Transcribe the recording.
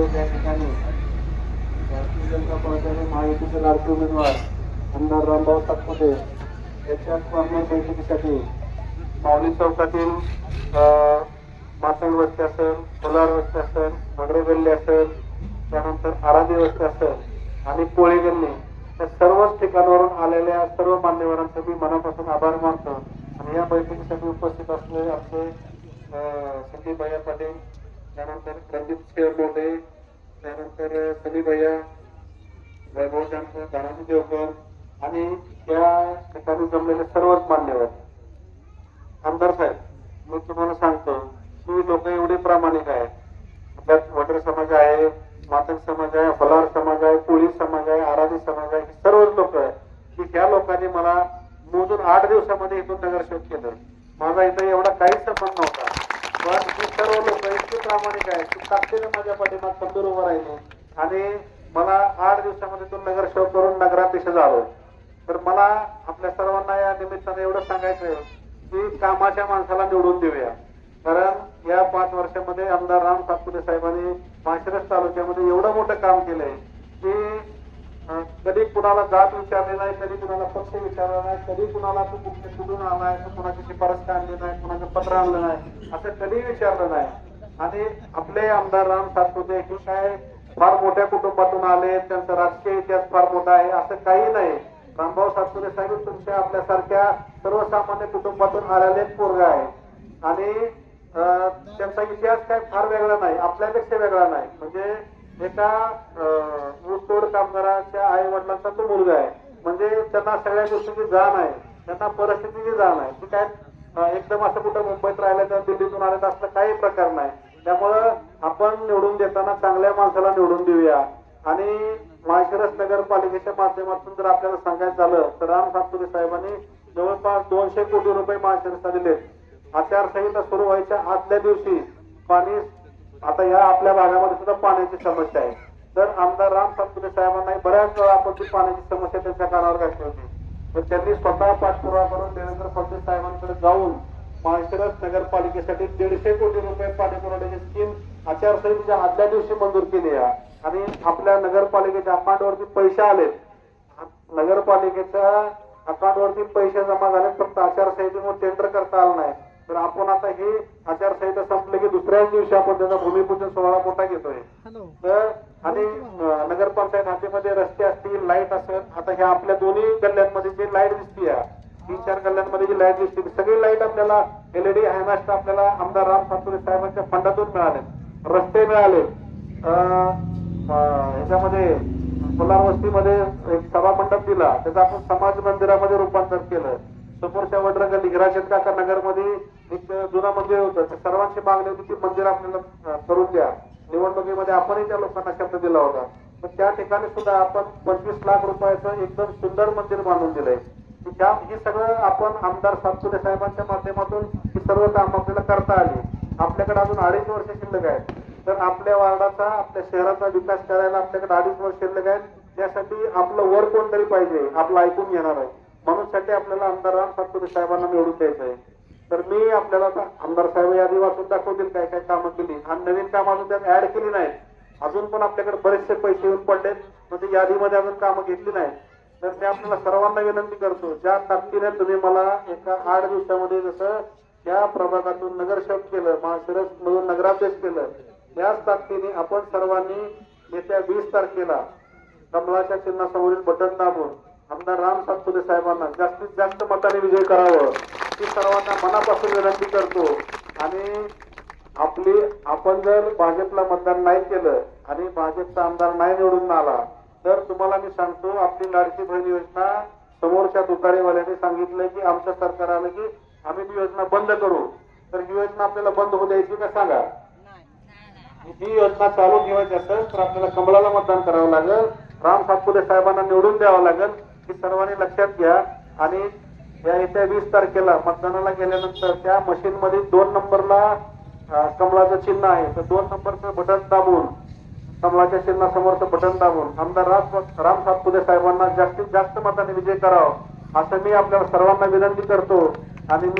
होतो त्या ठिकाणी भारतीय जनता पक्षाने महायुतीचे लाडके उमेदवार आमदार रामभाऊ सातपुते याच्या स्मरण बैठकीसाठी माऊली चौकातील अं, वस्ती असेल कोलार वस्ती असेल मगरे गल्ली असेल त्यानंतर आराधी वस्ती असेल आणि पोळी गल्ली या सर्वच ठिकाणावरून आलेल्या सर्व मान्यवरांचा मी मनापासून आभार मानतो आणि या बैठकीसाठी उपस्थित असलेले आमचे संदीप भैया पाटील त्यानंतर प्रदीप सिंह त्यानंतर सनी भैया वैभव जानकर धनाजी देवकर आणि या ठिकाणी जमलेले सर्वच मान्यवर. आमदार साहेब मी तुम्हाला सांगतो की लोक एवढे प्रामाणिक आहे त्यात वटर समाज आहे मातक समाज आहे फलार समाज आहे कोळी समाज आहे आराधी समाज आहे हे सर्वच लोक आहे की ह्या लोकांनी मला मोजून आठ दिवसामध्ये इथून नगरसेवक केलं. माझा इथं एवढा काहीच संबंध नव्हता पण ही सर्व लोक इतकी प्रामाणिक आहे तू ताकदीने माझ्या पाठीमाग खंबीर उभं राहिली. आणि मला आठ दिवसामध्ये तो नगरसेवक करून नगराध्यक्ष झालो. तर मला आपल्या सर्वांना या निमित्ताने एवढं सांगायचं आहे की कामाच्या माणसाला निवडून देऊया. कारण या पाच वर्षामध्ये आमदार राम सातपुते साहेबांनी माशिरस तालुक्यामध्ये एवढं मोठं काम केलंय की कधी कुणाला जात विचारली नाही कधी कुणाला पक्ष विचारला नाही कधी कुणाला तू कुठे कुठून आलाय तू कुणाची शिफारस का आणली नाही कुणाचं पत्र आणलं नाही असं कधी विचारलं नाही. आणि आपले आमदार राम सातपुते हे काय फार मोठ्या कुटुंबातून आले. त्यांचा राजकीय इतिहास फार मोठा आहे. असं काही नाही. रामभाऊ सातपुते साहेब तुमच्या आपल्यासारख्या सर्वसामान्य कुटुंबातून आलेले एक पोरगा आहे आणि त्यांचा इतिहास काय फार वेगळा नाही. आपल्यापेक्षा वेगळा नाही. म्हणजे एका ऊसतोड कामगाराच्या आई वडिलांचा तो मुलगा आहे. म्हणजे त्यांना सगळ्या गोष्टीची जाण आहे. त्यांना परिस्थितीची जाण आहे. की काय एकदम असं कुठं मुंबईत राहिलं तर दिल्लीतून आलं तर असलं काही प्रकार नाही. त्यामुळं आपण निवडून देताना चांगल्या माणसाला निवडून देऊया. आणि माळशिरस नगरपालिकेच्या माध्यमातून जर आपल्याला सांगायचं झालं तर राम सातपुते साहेबांनी जवळपास दोनशे कोटी रुपये माळशिरसला दिलेत. आचारसंहिता सुरू व्हायच्या आदल्या दिवशी पाणी आता या आपल्या भागामध्ये सुद्धा पाण्याची समस्या आहे. तर आमदार राम सातपुते साहेबांना बऱ्याच वेळा आपण ती पाण्याची समस्या त्यांच्या कानावर घातली होती. तर त्यांनी स्वतः पाठपुरावा करून देवेंद्र फडणवीस साहेबांकडे जाऊन माळशिरस नगरपालिकेसाठी दीडशे कोटी रुपये पाणी पुरवठ्याची स्कीम आचारसंहितेच्या आदल्या दिवशी मंजूर केली आहे. आणि आपल्या नगरपालिकेच्या अकाउंटवरती पैसे आलेत. नगरपालिकेच्या अकाउंटवरती पैसे जमा झाले फक्त आचारसंहितेमुळे टेंडर करता आलं नाही. तर आपण आता ही आचारसंहिता संपली की दुसऱ्याच दिवशी आपण त्याचा भूमिपूजन सोहळा मोठा घेतोय. तर आणि नगरपंचायत हातीमध्ये रस्ते असतील लाइट असेल आता ह्या आपल्या दोन्ही गल्ल्यांमध्ये जी लाइट दिसते तीन चार गल्ल्यांमध्ये जी लाइट दिसते सगळी लाइट आपल्याला एलईडी हायमास्ट आपल्याला आमदार राम सातुरे साहेबांच्या फंडातून मिळाले. रस्ते मिळाले. ह्याच्यामध्ये सोलार वस्तीमध्ये एक सभा मंडप दिला. त्याचं आपण समाज मंदिरामध्ये रूपांतर केलं. समोरच्या वडरंग गल्ली काका नगरमध्ये एक जुना मंदिर होतं. त्या सर्वांची मागणी होती ती मंदिर आपल्याला करून द्या. निवडणुकीमध्ये आपणही त्या लोकांना शब्द दिला होता. पण त्या ठिकाणी सुद्धा आपण पंचवीस लाख रुपयाचं एकदम सुंदर मंदिर बांधून दिलंय. की त्या हे सगळं आपण आमदार सातपुते साहेबांच्या माध्यमातून ही सर्व काम आपल्याला करता आली. आपल्याकडे अजून अडीच वर्ष शिल्लक आहेत. तर आपल्या वार्डाचा आपल्या शहराचा विकास करायला आपल्याकडे अडीच वर्ष शिल्लक आहेत. त्यासाठी आपलं वर कोणतरी पाहिजे आपलं ऐकून घेणार आहे. म्हणून साठी आपल्याला आमदार राम सातपुते साहेबांना निवडून द्यायचं आहे. तर मी आपल्याला आता आमदार साहेब यादी वाचून दाखवतील काय काय कामं केली. आणि नवीन काम अजून त्यात ऍड केली नाही अजून पण आपल्याकडे बरेचसे पैसे येऊन पडलेत. म्हणजे यादीमध्ये अजून कामं घेतली नाही तर मी आपल्याला सर्वांना विनंती करतो ज्या ताकदीने तुम्ही मला एका आठ दिवसामध्ये जसं त्या प्रभागातून नगरसेवक केलं महाशिरस मधून नगराध्यक्ष केलं त्याच ताकदीने आपण सर्वांनी येत्या वीस तारखेला कमळाच्या चिन्हासमोरील बटन दाबून आमदार राम सातपुते साहेबांना जास्तीत जास्त मताने विजय करावं ही सर्वांना मनापासून विनंती करतो. आणि आपली आपण जर भाजपला मतदान नाही केलं आणि भाजपचा आमदार नाही निवडून आला तर तुम्हाला मी सांगतो आपली लाडकी बहीण योजना समोरच्या तुतारीवाल्यांनी सांगितलंय की आमचं सरकार आलं की आम्ही ती योजना बंद करू. तर ही योजना आपल्याला बंद होऊ द्यायची का सांगा? ही योजना चालू ठेवायची असेल तर आपल्याला कमळाला मतदान करावं लागेल. राम सातपुते साहेबांना निवडून द्यावं लागेल. ही सर्वांनी लक्षात घ्या. आणि या येत्या वीस तारखेला मतदानाला गेल्यानंतर त्या मशीन मध्ये दोन नंबरला कमळाचं चिन्ह आहे. तर दोन नंबरचं बटन दाबून कमलाच्या चिन्हासमोरचं बटन दाबून आमदार राम राम सातपुते साहेबांना जास्तीत जास्त मताने विजय करावा असं मी आपल्याला सर्वांना विनंती करतो. आणि मी